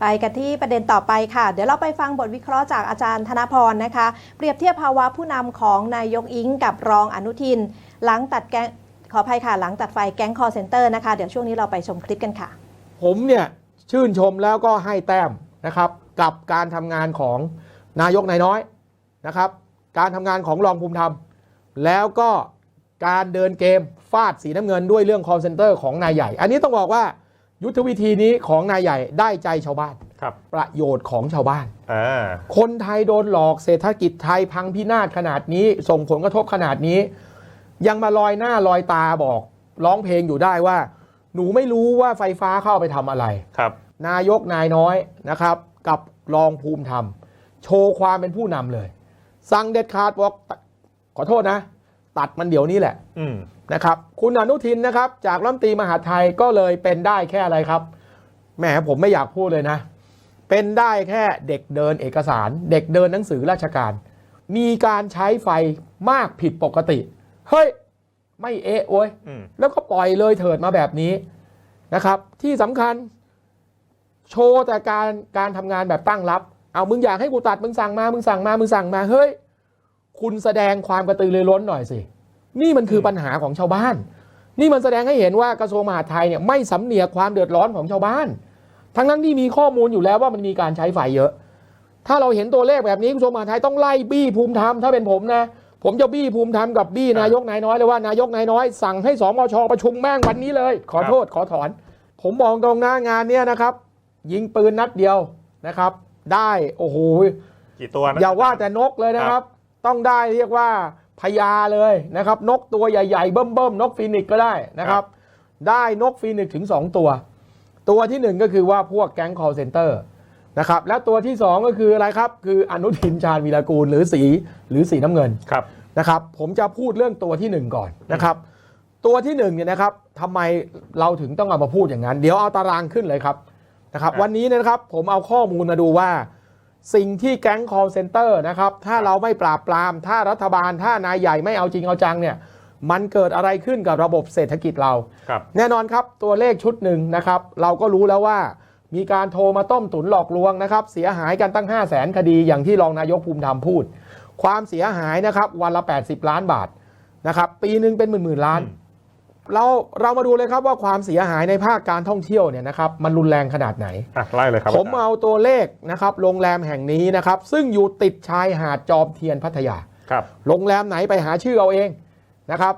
ไปกันที่ประเด็นต่อไปค่ะ เดี๋ยวเราไปฟังบทวิเคราะห์จากอาจารย์ธนพรนะคะ เปรียบเทียบภาวะผู้นำของนายกอิงกับรองอนุทิน หลังตัดแกงขออภัยค่ะ หลังตัดไฟแก๊งคอร์เซนเตอร์นะคะ เดี๋ยวช่วงนี้เราไปชมคลิปกันค่ะ ผมเนี่ยชื่นชมแล้วก็ให้แต้มนะครับกับการทำงานของนายกนายน้อยนะครับ การทำงานของรองภูมิธรรม แล้วก็การเดินเกมฟาดสีน้ำเงินด้วยเรื่อง call center ของนายใหญ่ อันนี้ต้องบอกว่า ยุทธวิธีนี้ของนายใหญ่ได้ใจชาวบ้าน ครับประโยชน์ของชาวบ้าน อ่าคนไทยโดนหลอกเศรษฐกิจไทยพังพินาศขนาดนี้ ส่งผลกระทบขนาดนี้ ยังมาลอยหน้าลอยตาบอกร้องเพลงอยู่ได้ว่า หนูไม่รู้ว่าไฟฟ้าเข้าไปทำอะไร ครับ นายกนายน้อยนะครับ กับรองภูมิธรรม โชว์ความเป็นผู้นำเลย สั่งเด็ดขาดบอกขอโทษนะ ตัดมันเดี๋ยวนี้แหละอืมนะครับ คุณอนุทินนะครับ จากรัฐมนตรีมหาดไทยก็เลยเป็นได้แค่อะไรครับแหมผมไม่อยากพูดเลยนะ เป็นได้แค่เด็กเดินเอกสาร เด็กเดินหนังสือราชการ มีการใช้ไฟมากผิดปกติ เฮ้ย ไม่เอะโว้ยอืมแล้วก็ปล่อยเลยเถิดมาแบบนี้นะครับ ที่สำคัญ โชว์แต่การการทำงานแบบตั้งรับ เอามึงอยากให้กูตัดมึงสั่งมา มึงสั่งมา มึงสั่งมา เฮ้ย คุณแสดงความกระตือรือร้นหน่อยสิ นี่มันคือปัญหาของชาวบ้าน นี่มันแสดงให้เห็นว่ากระทรวงมหาดไทยเนี่ยไม่สำเนียกความเดือดร้อนของชาวบ้าน ทั้งนั้นที่มีข้อมูลอยู่แล้วว่ามันมีการใช้ไฟเยอะ ถ้าเราเห็นตัวเลขแบบนี้กระทรวงมหาดไทยต้องไล่บี้ภูมิธรรมถ้าเป็นผมนะ ผมจะบี้ภูมิธรรมกับบี้นายกนายน้อยเลยว่านายกนายน้อยสั่งให้สมชประชุมแม่งวันนี้เลย ขอโทษขอถอน ผมมองตรงหน้างานเนี่ยนะครับ ยิงปืนนัดเดียวนะครับ ได้โอ้โหกี่ตัวนะอย่าว่าแต่นกเลยนะครับ ต้องได้เรียกว่าพญาเลยนะครับ นกตัวใหญ่ๆ เบิ่มๆ นกฟีนิกซ์ก็ได้นะครับ ได้นกฟีนิกซ์ถึง 2 ตัว ตัวที่ 1 ก็คือว่าพวกแก๊ง call center นะครับแล้วตัวที่ 2 ก็คืออะไรครับ คืออนุทินชาญวีรกูลหรือสีหรือสีน้ำเงินครับนะครับผมจะพูดเรื่องตัวที่ 1 ก่อนนะครับ ตัวที่1เนี่ยนะครับทำไมเราถึงต้องเอามาพูดอย่างนั้น เดี๋ยวเอาตารางขึ้นเลยครับนะครับครับวันนี้นะครับผมเอาข้อมูลมาดูว่า สิ่งที่แก๊ง call center นะครับถ้าเราไม่ปราบปราม ถ้ารัฐบาลถ้านายใหญ่ไม่เอาจริงเอาจังเนี่ยมันเกิดอะไรขึ้นกับระบบเศรษฐกิจเราครับแน่นอนครับตัวเลขชุดหนึ่งนะครับ เราก็รู้แล้วว่ามีการโทรมาต้มตุนหลอกลวงนะครับ เสียหายกันตั้ง 5 0 0แสนคดีอย่างที่รองนายกภูมิธรรมพูด ความเสียหายนะครับวันละ 80 ล้านบาทนะครับ ปีหนึ่งเป็นหมื่นหมื่นๆล้านอืม เราเรามาดูเลยครับว่าความเสียหายในภาคการท่องเที่ยวเนี่ยนะครับมันรุนแรงขนาดไหน อะไล่เลยครับผมเอาตัวเลขนะครับโรงแรมแห่งนี้นะครับ ซึ่งอยู่ติดชายหาดจอมเทียนพัทยา ครับ โรงแรมไหนไปหาชื่อเอาเองนะครับ